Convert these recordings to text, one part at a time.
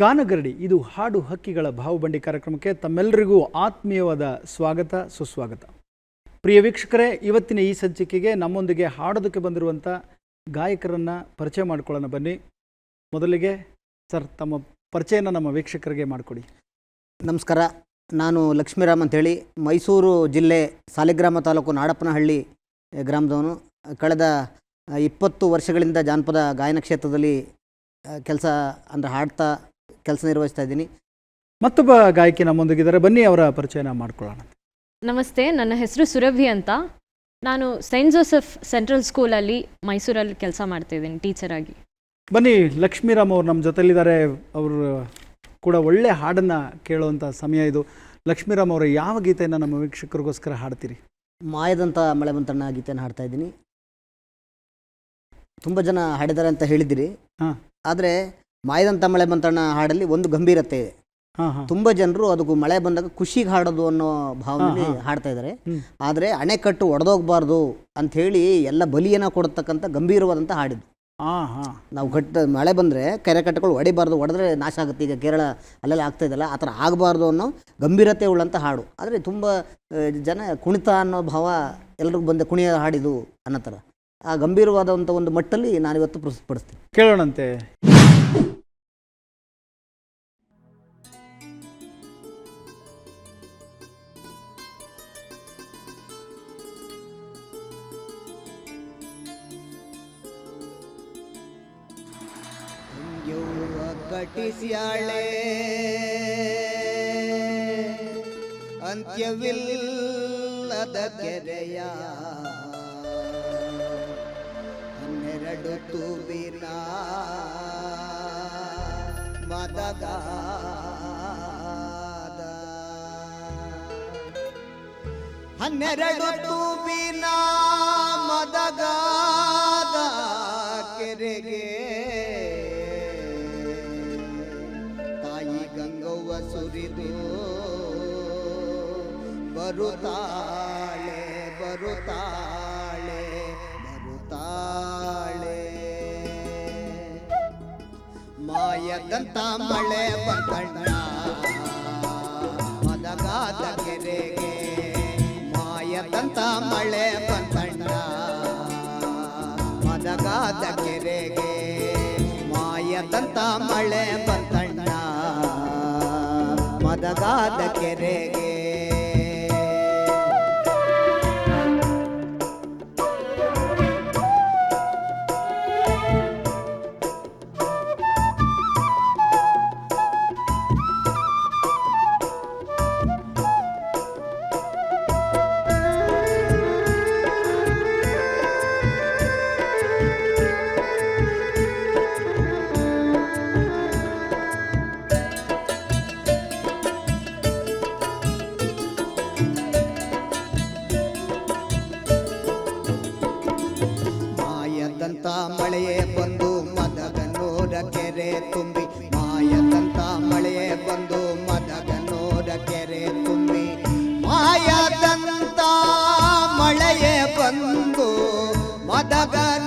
ಗಾನಗರಡಿ, ಇದು ಹಾಡು ಹಕ್ಕಿಗಳ ಭಾವಬಂಡಿ ಕಾರ್ಯಕ್ರಮಕ್ಕೆ ತಮ್ಮೆಲ್ಲರಿಗೂ ಆತ್ಮೀಯವಾದ ಸ್ವಾಗತ, ಸುಸ್ವಾಗತ. ಪ್ರಿಯ ವೀಕ್ಷಕರೇ, ಇವತ್ತಿನ ಈ ಸಂಚಿಕೆಗೆ ನಮ್ಮೊಂದಿಗೆ ಹಾಡೋದಕ್ಕೆ ಬಂದಿರುವಂಥ ಗಾಯಕರನ್ನು ಪರಿಚಯ ಮಾಡಿಕೊಳ್ಳೋಣ ಬನ್ನಿ. ಮೊದಲಿಗೆ ಸರ್, ತಮ್ಮ ಪರಿಚಯನ ನಮ್ಮ ವೀಕ್ಷಕರಿಗೆ ಮಾಡಿಕೊಡಿ. ನಮಸ್ಕಾರ, ನಾನು ಲಕ್ಷ್ಮೀರಾಮ್ ಅಂತೇಳಿ, ಮೈಸೂರು ಜಿಲ್ಲೆ ಸಾಲಿಗ್ರಾಮ ತಾಲೂಕು ನಾಡಪ್ಪನಹಳ್ಳಿ ಗ್ರಾಮದವನು. ಕಳೆದ ಇಪ್ಪತ್ತು ವರ್ಷಗಳಿಂದ ಜಾನಪದ ಗಾಯನ ಕ್ಷೇತ್ರದಲ್ಲಿ ಕೆಲಸ ಅಂದರೆ ಹಾಡ್ತಾ ಕೆಲಸ ನಿರ್ವಹಿಸ್ತಾ ಇದ್ದೀನಿ. ಮತ್ತೊಬ್ಬ ಗಾಯಕಿ ನಮ್ಮೊಂದಿಗಿದ್ದಾರೆ ಬನ್ನಿ ಅವರ ಪರಿಚಯನ ಮಾಡ್ಕೊಳ್ಳೋಣ. ನಮಸ್ತೆ ನನ್ನ ಹೆಸರು ಸುರಭಿ ಅಂತ. ನಾನು ಸೈಂಟ್ ಜೋಸೆಫ್ ಸೆಂಟ್ರಲ್ ಸ್ಕೂಲಲ್ಲಿ ಮೈಸೂರಲ್ಲಿ ಕೆಲಸ ಮಾಡ್ತಿದ್ದೀನಿ ಟೀಚರ್ ಆಗಿ. ಬನ್ನಿ ಲಕ್ಷ್ಮೀರಾಮ್ ಅವ್ರು ನಮ್ಮ ಜೊತೆಲಿದ್ದಾರೆ. ಅವರು ಕೂಡ ಒಳ್ಳೆ ಹಾಡನ್ನು ಕೇಳುವಂಥ ಸಮಯ ಇದು. ಲಕ್ಷ್ಮೀರಾಮ್ ಅವರು ಯಾವ ಗೀತೆಯನ್ನು ನಮ್ಮ ವೀಕ್ಷಕರಿಗೋಸ್ಕರ ಹಾಡ್ತೀರಿ? ಮಾಯದಂಥ ಮಳೆ ಬಂತಣ್ಣ ಗೀತೆಯನ್ನು ಹಾಡ್ತಾ ಇದ್ದೀನಿ. ತುಂಬ ಜನ ಹಾಡಿದ್ದಾರೆ ಅಂತ ಹೇಳಿದ್ದೀರಿ. ಹಾಂ. ಆದರೆ ಮಾಯದಂಥ ಮಳೆ ಬಂತಣ್ಣ ಹಾಡಲ್ಲಿ ಒಂದು ಗಂಭೀರತೆ ಇದೆ. ತುಂಬಾ ಜನರು ಅದಕ್ಕೂ ಮಳೆ ಬಂದಾಗ ಖುಷಿಗೆ ಹಾಡೋದು ಅನ್ನೋ ಹಾ. ಹಾಡ್ತಾ ಇದ್ದಾರೆ. ಆದರೆ ಅಣೆಕಟ್ಟು ಒಡೆದೋಗ್ಬಾರ್ದು ಹೇಳಿ ಎಲ್ಲ ಬಲಿಯನ್ನು ಕೊಡತಕ್ಕಂಥ ಗಂಭೀರವಾದಂಥ ಹಾಡಿದ್ದು. ನಾವು ಕಟ್ಟ ಮಳೆ ಬಂದರೆ ಕೆರೆ ಕಟ್ಟೆಗಳು ಒಡಿಬಾರ್ದು ಒಡೆದ್ರೆ ನಾಶ ಆಗುತ್ತೆ. ಈಗ ಕೇರಳ ಅಲ್ಲೆಲ್ಲ ಆಗ್ತಾ ಇದೆಯಲ್ಲ ಆ ಥರ ಆಗಬಾರ್ದು ಅನ್ನೋ ಗಂಭೀರತೆ ಉಳ್ಳಂಥ ಹಾಡು. ಆದರೆ ತುಂಬ ಜನ ಕುಣಿತ ಅನ್ನೋ ಭಾವ ಎಲ್ರಿಗೂ ಬಂದ ಕುಣಿಯ ಹಾಡಿದು ಅನ್ನೋ ಥರ. ಆ ಗಂಭೀರವಾದಂಥ ಒಂದು ಮಟ್ಟಲ್ಲಿ ನಾನಿವತ್ತು ಪ್ರಸ್ತುತಪಡಿಸ್ತೀನಿ. ಕೇಳೋಣಂತೆ. ಕಟಿಸ್ಯಾಳೆ ಅಂತ್ಯವಿಲ್ಲದ ಕೆರೆಯ ಹನ್ನೆರಡು ತೂಬಿನ ಮದಗಾದ ಹನ್ನೆರಡು ತೂಬಿನ ಮದಗಾದ ಬರುತ್ತಾಳೆ ಬರುತ್ತಾಳೆ ಬರುತ್ತಾಳೆ. ಮಾಯದಂತ ಮಳೆ ಬಂದಣ್ಣ, ಮದಗಾದ ಕೆರೆಗೆ. ಮಾಯದಂತ ಮಳೆ ಬಂದಣ್ಣ, ಮದಗಾದ ಕೆರೆಗೆ. ಮಾಯದಂತ ಮಳೆ ಬಂದಣ್ಣ, ಮದಗಾದ ಕೆರೆಗೆ. Adaga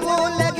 বলে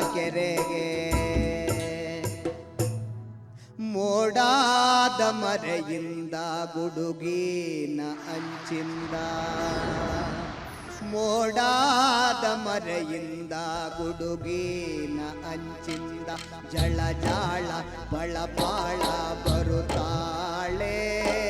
ಕೆರೆಗೆ. ಮೋಡಾದ ಮರೆಯಿಂದ ಗುಡುಗಿನ ಅಂಚಿಂದ. ಮೋಡಾದ ಮರೆಯಿಂದ ಗುಡುಗಿನ ಅಂಚಿಂದ. ಜಳಜಾಳ ಬಳಪಾಳ ಬರುತ್ತಾಳೆ.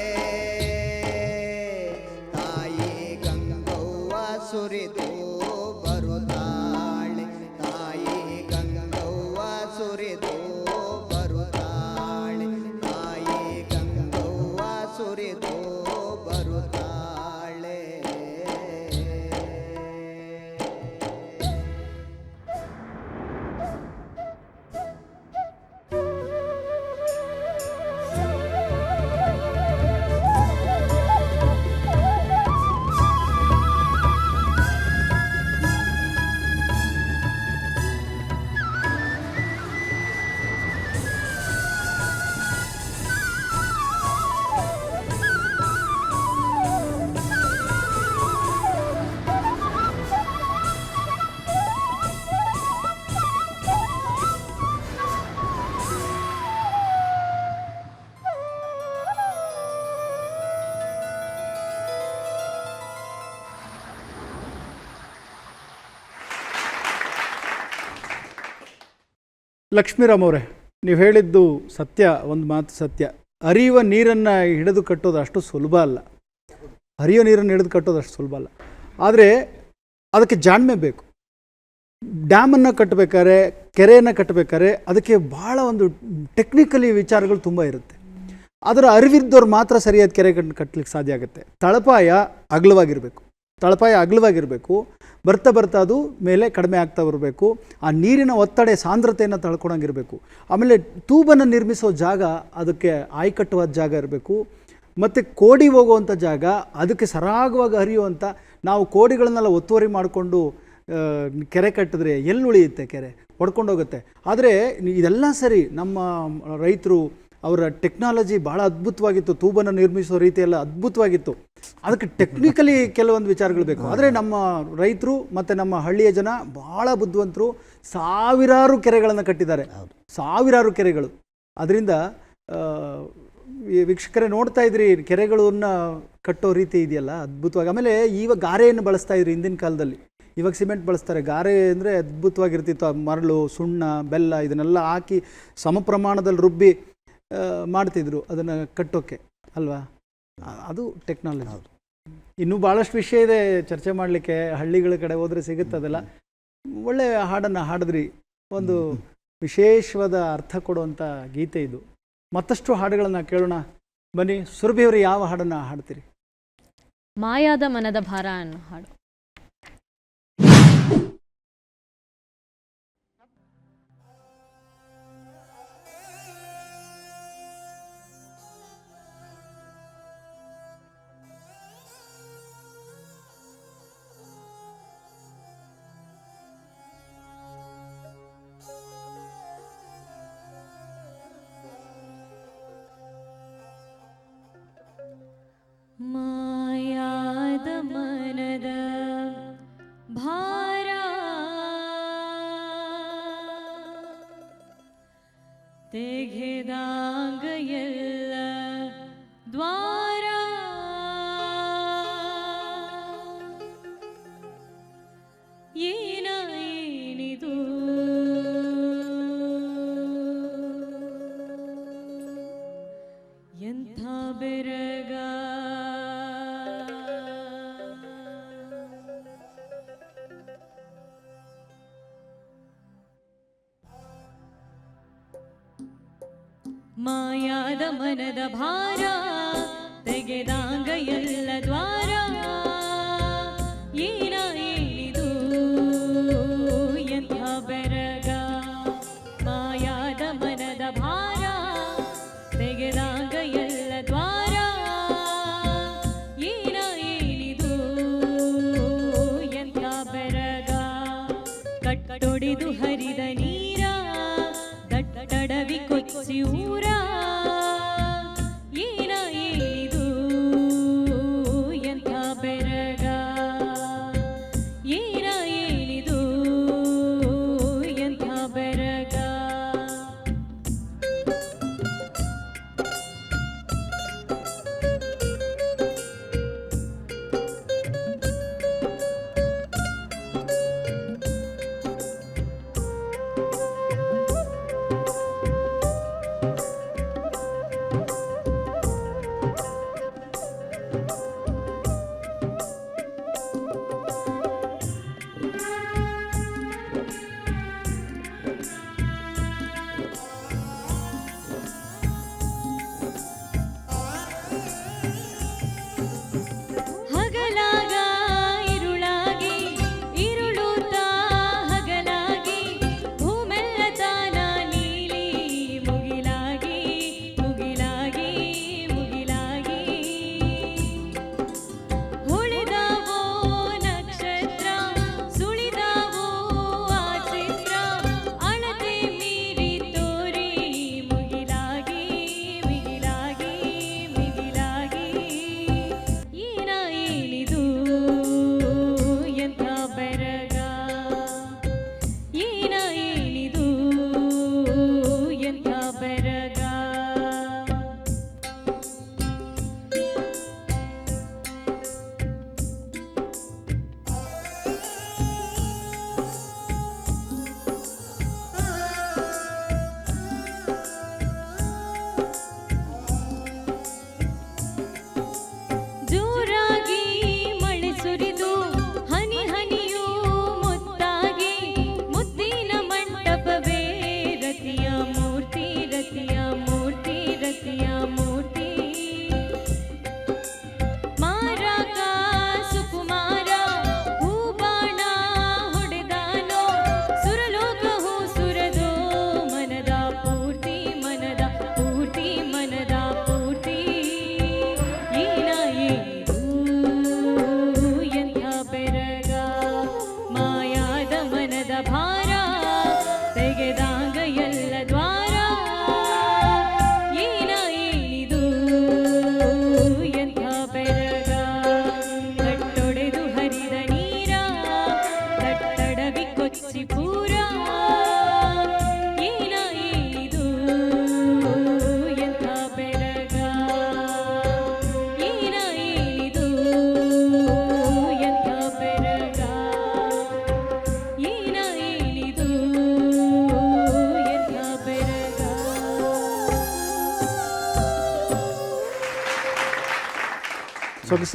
ಲಕ್ಷ್ಮೀರಾಮ್ ಅವರೇ, ನೀವು ಹೇಳಿದ್ದು ಸತ್ಯ, ಒಂದು ಮಾತು ಸತ್ಯ. ಹರಿಯುವ ನೀರನ್ನು ಹಿಡಿದು ಕಟ್ಟೋದು ಅಷ್ಟು ಸುಲಭ ಅಲ್ಲ. ಹರಿಯೋ ನೀರನ್ನು ಹಿಡಿದು ಕಟ್ಟೋದು ಅಷ್ಟು ಸುಲಭ ಅಲ್ಲ. ಆದರೆ ಅದಕ್ಕೆ ಜಾಣ್ಮೆ ಬೇಕು. ಡ್ಯಾಮನ್ನು ಕಟ್ಟಬೇಕಾದ್ರೆ, ಕೆರೆಯನ್ನು ಕಟ್ಟಬೇಕಾದ್ರೆ ಅದಕ್ಕೆ ಭಾಳ ಒಂದು ಟೆಕ್ನಿಕಲಿ ವಿಚಾರಗಳು ತುಂಬ ಇರುತ್ತೆ. ಅದರ ಅರಿವಿದ್ದವ್ರು ಮಾತ್ರ ಸರಿಯಾದ ಕೆರೆ ಕಟ್ ಕಟ್ಟಲಿಕ್ಕೆ ಸಾಧ್ಯ ಆಗುತ್ತೆ. ತಳಪಾಯ ಅಗಲವಾಗಿರಬೇಕು. ತಳಪಾಯ ಅಗಲವಾಗಿರಬೇಕು, ಬರ್ತಾ ಬರ್ತಾ ಅದು ಮೇಲೆ ಕಡಿಮೆ ಆಗ್ತಾ ಬರಬೇಕು. ಆ ನೀರಿನ ಒತ್ತಡ, ಸಾಂದ್ರತೆಯನ್ನು ತಳ್ಕೊಳಂಗಿರಬೇಕು. ಆಮೇಲೆ ತೂಬನ್ನು ನಿರ್ಮಿಸೋ ಜಾಗ ಅದಕ್ಕೆ ಆಯ್ಕಟ್ಟುವಾದ ಜಾಗ ಇರಬೇಕು. ಮತ್ತು ಕೋಡಿ ಹೋಗುವಂಥ ಜಾಗ ಅದಕ್ಕೆ ಸರಾಗವಾಗಿ ಹರಿಯುವಂಥ ನಾವು ಕೋಡಿಗಳನ್ನೆಲ್ಲ ಒತ್ತುವರಿ ಮಾಡಿಕೊಂಡು ಕೆರೆ ಕಟ್ಟಿದ್ರೆ ಎಲ್ಲಿ ಉಳಿಯುತ್ತೆ ಕೆರೆ? ಹೊಡ್ಕೊಂಡು ಹೋಗುತ್ತೆ ಆದರೆ ಇದೆಲ್ಲ ಸರಿ ನಮ್ಮ ರೈತರು ಅವರ ಟೆಕ್ನಾಲಜಿ ಭಾಳ ಅದ್ಭುತವಾಗಿತ್ತು. ತೂಬನ್ನು ನಿರ್ಮಿಸೋ ರೀತಿ ಎಲ್ಲ ಅದ್ಭುತವಾಗಿತ್ತು. ಅದಕ್ಕೆ ಟೆಕ್ನಿಕಲಿ ಕೆಲವೊಂದು ವಿಚಾರಗಳು ಬೇಕು. ಆದರೆ ನಮ್ಮ ರೈತರು ಮತ್ತು ನಮ್ಮ ಹಳ್ಳಿಯ ಜನ ಭಾಳ ಬುದ್ಧಿವಂತರು. ಸಾವಿರಾರು ಕೆರೆಗಳನ್ನು ಕಟ್ಟಿದ್ದಾರೆ. ಸಾವಿರಾರು ಕೆರೆಗಳು. ಅದರಿಂದ ಈ ವೀಕ್ಷಕರೇ ನೋಡ್ತಾ ಇದ್ರಿ ಕೆರೆಗಳನ್ನು ಕಟ್ಟೋ ರೀತಿ ಇದೆಯಲ್ಲ ಅದ್ಭುತವಾಗಿ. ಆಮೇಲೆ ಇವಾಗ ಗಾರೆಯನ್ನು ಬಳಸ್ತಾ ಇದ್ರಿ ಹಿಂದಿನ ಕಾಲದಲ್ಲಿ. ಇವಾಗ ಸಿಮೆಂಟ್ ಬಳಸ್ತಾರೆ. ಗಾರೆ ಅಂದರೆ ಅದ್ಭುತವಾಗಿರ್ತಿತ್ತು. ಮರಳು ಸುಣ್ಣ ಬೆಲ್ಲ ಇದನ್ನೆಲ್ಲ ಹಾಕಿ ಸಮ ಪ್ರಮಾಣದಲ್ಲಿ ರುಬ್ಬಿ ಮಾಡ್ತಿದ್ರು ಅದನ್ನು ಕಟ್ಟೋಕ್ಕೆ ಅಲ್ವಾ? ಅದು ಟೆಕ್ನಾಲಜಿ. ಇನ್ನೂ ಭಾಳಷ್ಟು ವಿಷಯ ಇದೆ ಚರ್ಚೆ ಮಾಡಲಿಕ್ಕೆ ಹಳ್ಳಿಗಳ ಕಡೆ ಹೋದರೆ ಸಿಗುತ್ತದಲ್ಲ ಒಳ್ಳೆ ಹಾಡನ್ನು ಹಾಡಿದ್ರಿ. ಒಂದು ವಿಶೇಷವಾದ ಅರ್ಥ ಕೊಡುವಂಥ ಗೀತೆ ಇದು. ಮತ್ತಷ್ಟು ಹಾಡುಗಳನ್ನು ಕೇಳೋಣ. ಬನ್ನಿ ಸುರಭಿಯವರು ಯಾವ ಹಾಡನ್ನು ಹಾಡ್ತೀರಿ? ಮಾಯಾದ ಮನದ ಭಾರ ಅನ್ನೋ ಹಾಡು. ಮಾಯಾದ ಮನದ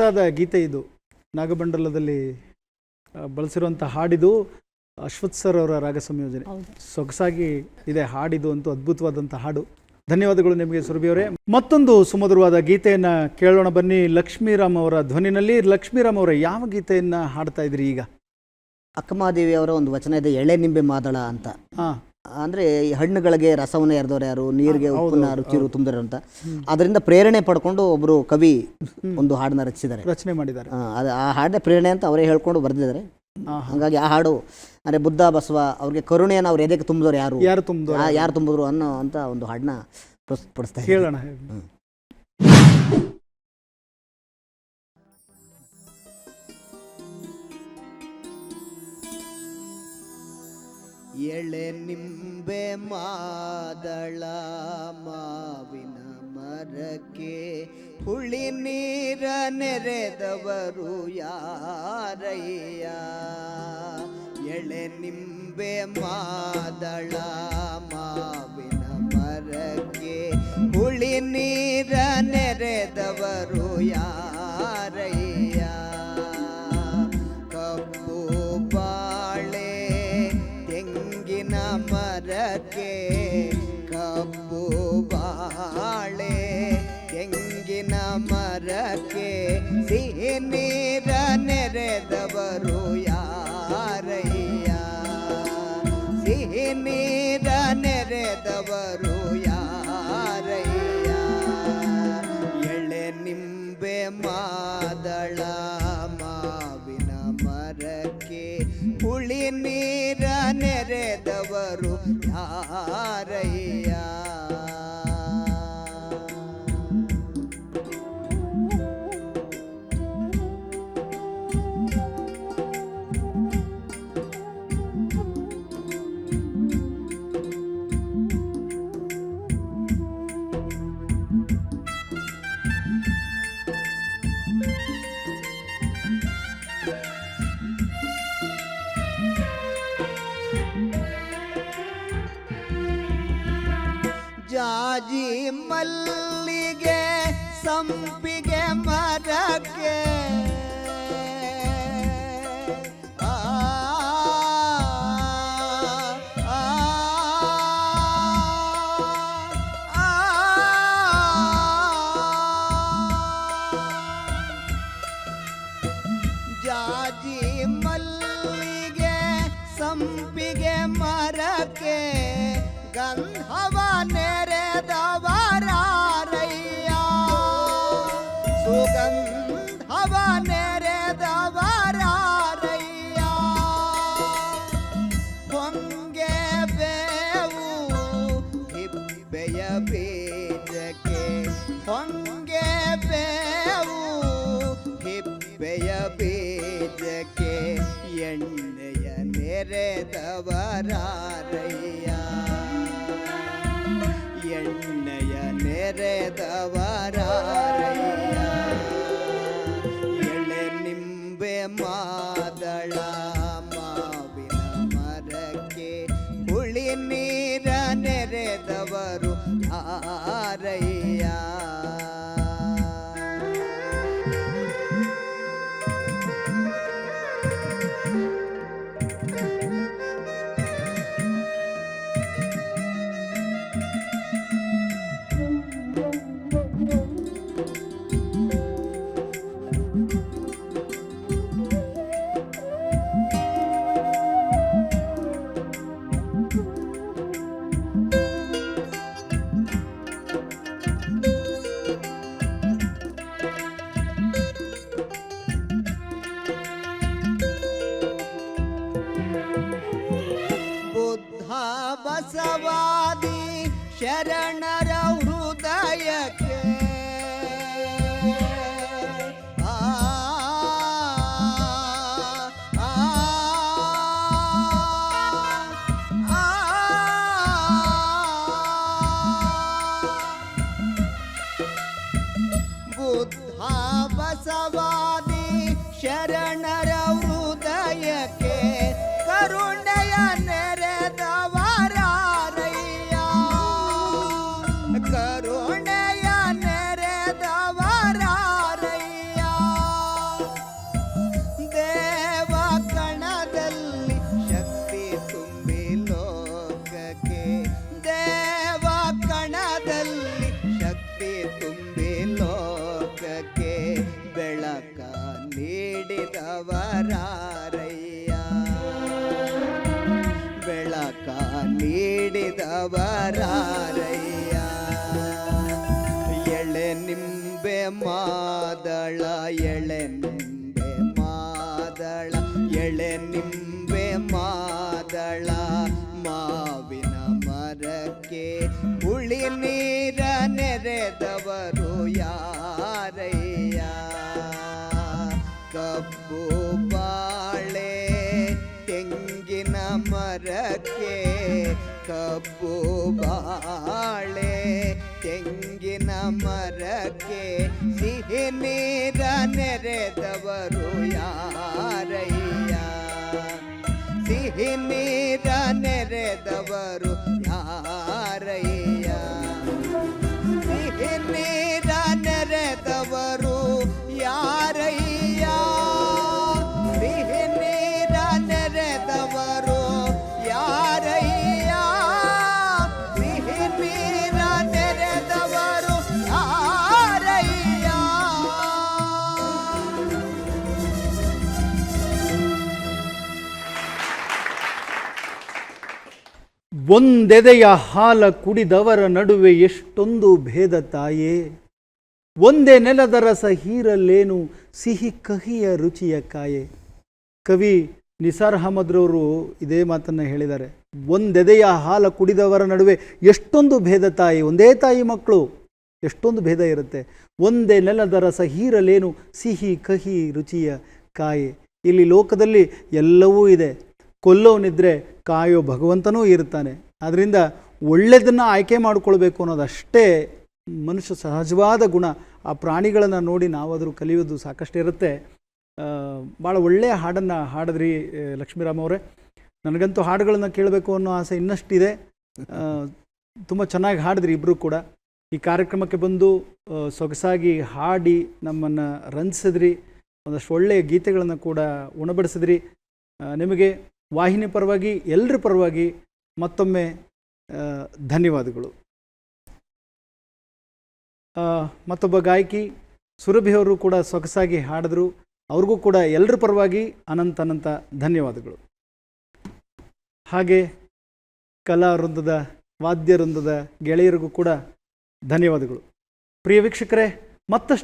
ಸೊಗಸಾದ ಗೀತೆ ಇದು. ನಾಗಮಂಡಲದಲ್ಲಿ ಬಳಸಿರುವಂಥ ಹಾಡಿದು ಅಶ್ವಥ್ ಸರ್ ಅವರ ರಾಗ ಸಂಯೋಜನೆ. ಸೊಗಸಾಗಿ ಇದೆ ಹಾಡಿದು ಅಂತೂ ಅದ್ಭುತವಾದಂಥ ಹಾಡು. ಧನ್ಯವಾದಗಳು ನಿಮಗೆ ಸುರಭಿಯವರೇ. ಮತ್ತೊಂದು ಸುಮಧುರವಾದ ಗೀತೆಯನ್ನು ಕೇಳೋಣ ಬನ್ನಿ. ಲಕ್ಷ್ಮೀರಾಮ್ ಅವರ ಧ್ವನಿನಲ್ಲಿ. ಲಕ್ಷ್ಮೀರಾಮ್ ಅವರ ಯಾವ ಗೀತೆಯನ್ನು ಹಾಡ್ತಾ ಇದ್ರಿ ಈಗ? ಅಕ್ಕಮಾದೇವಿ ಅವರ ಒಂದು ವಚನ ಇದೆ ಎಳೆ ನಿಂಬೆ ಮಾದಳ ಅಂತ. ಹಾ. ಅಂದರೆ ಈ ಹಣ್ಣುಗಳಿಗೆ ರಸವನ್ನು ಎರೆದವ್ರು ಯಾರು? ನೀರಿಗೆ ಉಪ್ಪನ್ನ ರುಚಿರು ತುಂಬಿದ್ರು ಅಂತ. ಅದರಿಂದ ಪ್ರೇರಣೆ ಪಡ್ಕೊಂಡು ಒಬ್ಬರು ಕವಿ ಒಂದು ಹಾಡನ್ನ ರಚಿಸಿದ್ದಾರೆ. ರಚನೆ ಮಾಡಿದ್ದಾರೆ. ಆ, ಅದು ಆ ಹಾಡೇ ಪ್ರೇರಣೆ ಅಂತ ಅವರೇ ಹೇಳ್ಕೊಂಡು ಬರೆದಿದ್ದಾರೆ. ಹಾಗಾಗಿ ಆ ಹಾಡು ಅಂದರೆ ಬುದ್ಧ ಬಸವ ಅವ್ರಿಗೆ ಕರುಣೆಯನ್ನು ಅವ್ರು ಎದೆಗೆ ತುಂಬಿದವ್ರು ಯಾರು? ಯಾರು ತುಂಬ ಯಾರು ತುಂಬಿದ್ರು ಅನ್ನೋ ಅಂತ ಒಂದು ಹಾಡನ್ನ ಪ್ರಸ್ತುತಪಡಿಸ್ತಾರೆ ಇದ್ದೀನಿ. ಎಳೆ ನಿಂಬೆ ಮಾದಳ ಮಾವಿನ ಮರಕ್ಕೆ ಹುಳಿ ನೀರ ನೆರೆದವರು ಯಾರಯ್ಯ? ಎಳೆ ನಿಂಬೆ ಮಾದಳ ಮಾವಿನ ಮರಕ್ಕೆ ಹುಳಿ ನೀರ ನೆರೆದವರು ಯಾರಯ್ಯ? ತೆಂಗಿನ ಮರಕ್ಕೆ ಸಿಹಿ ನೀರ ನೆರೆದವರು ಯಾರಯ್ಯ ಸಿಹಿ ನೀರ ನೆರೆದವರು ಮಲ್ಲಿಗೆ ಸಂಪಿಗೆ ಮರಕ್ಕೆ. ಎಣ್ಣೆಯ ನೆರೆದವರಾರಯ್ಯ ಎಣ್ಣೆಯ ನೆರೆದವರಾರಯ್ಯ ನೀಡಿದವರಾರಯ್ಯ ಎಳೆ ನಿಂಬೆ ಮಾದಳ ಎಳೆ ನಿಂಬೆ ಮಾದಳ ಎಳೆ ನಿಂಬೆ ಮಾದಳ ಮಾವಿನ ಮರಕ್ಕೆ ಹುಳಿ ನೀರ ನೆರೆದವರು ಯಾರಯ್ಯ ಕಬ್ಬು ಬಾಳೆ ತೆಂಗಿನ ಮರಕ್ಕೆ ಸಿಹಿ ನೀರ ನೆರೆದವರು ಯಾರಯ್ಯ? ಸಿಹಿ ನೀರ ನೆರೆದವರು ಒಂದೆದೆಯ ಹಾಲ ಕುಡಿದವರ ನಡುವೆ ಎಷ್ಟೊಂದು ಭೇದ ತಾಯೇ. ಒಂದೇ ನೆಲದ ರಸ ಹೀರಲ್ಲೇನು ಸಿಹಿ ಕಹಿಯ ರುಚಿಯ ಕಾಯೆ. ಕವಿ ನಿಸಾರ್ ಅಹಮದ್ರವರು ಇದೇ ಮಾತನ್ನು ಹೇಳಿದ್ದಾರೆ. ಒಂದೆದೆಯ ಹಾಲ ಕುಡಿದವರ ನಡುವೆ ಎಷ್ಟೊಂದು ಭೇದ ತಾಯಿ. ಒಂದೇ ತಾಯಿ ಮಕ್ಕಳು, ಎಷ್ಟೊಂದು ಭೇದ ಇರುತ್ತೆ. ಒಂದೇ ನೆಲದ ರಸ ಹೀರಲೇನು ಸಿಹಿ ಕಹಿ ರುಚಿಯ ಕಾಯೆ. ಇಲ್ಲಿ ಲೋಕದಲ್ಲಿ ಎಲ್ಲವೂ ಇದೆ. ಕೊಲ್ಲೋನಿದ್ರೆ ಕಾಯೋ ಭಗವಂತನೂ ಇರ್ತಾನೆ. ಆದ್ದರಿಂದ ಒಳ್ಳೆಯದನ್ನು ಆಯ್ಕೆ ಮಾಡಿಕೊಳ್ಬೇಕು ಅನ್ನೋದಷ್ಟೇ ಮನುಷ್ಯ ಸಹಜವಾದ ಗುಣ. ಆ ಪ್ರಾಣಿಗಳನ್ನು ನೋಡಿ ನಾವಾದರೂ ಕಲಿಯೋದು ಸಾಕಷ್ಟು ಇರುತ್ತೆ. ಭಾಳ ಒಳ್ಳೆಯ ಹಾಡನ್ನು ಹಾಡಿದ್ರಿ ಲಕ್ಷ್ಮೀರಾಮ್ ಅವರೇ. ನನಗಂತೂ ಹಾಡುಗಳನ್ನು ಕೇಳಬೇಕು ಅನ್ನೋ ಆಸೆ ಇನ್ನಷ್ಟಿದೆ. ತುಂಬ ಚೆನ್ನಾಗಿ ಹಾಡಿದ್ರಿ ಇಬ್ಬರು ಕೂಡ. ಈ ಕಾರ್ಯಕ್ರಮಕ್ಕೆ ಬಂದು ಸೊಗಸಾಗಿ ಹಾಡಿ ನಮ್ಮನ್ನು ರಂಜಿಸಿದ್ರಿ. ಒಂದಷ್ಟು ಒಳ್ಳೆಯ ಗೀತೆಗಳನ್ನು ಕೂಡ ಉಣಬಡಿಸಿದ್ರಿ. ನಿಮಗೆ ವಾಹಿನಿ ಪರವಾಗಿ ಎಲ್ಲರ ಪರವಾಗಿ ಮತ್ತೊಮ್ಮೆ ಧನ್ಯವಾದಗಳು. ಮತ್ತೊಬ್ಬ ಗಾಯಕಿ ಸುರಭಿ ಅವರು ಕೂಡ ಸೊಗಸಾಗಿ ಹಾಡಿದ್ರು. ಅವ್ರಿಗೂ ಕೂಡ ಎಲ್ಲರ ಪರವಾಗಿ ಅನಂತ ಅನಂತ ಧನ್ಯವಾದಗಳು. ಹಾಗೆ ಕಲಾ ವೃಂದದ, ವಾದ್ಯ ವೃಂದದ ಗೆಳೆಯರಿಗೂ ಕೂಡ ಧನ್ಯವಾದಗಳು. ಪ್ರಿಯ ವೀಕ್ಷಕರೇ, ಮತ್ತಷ್ಟು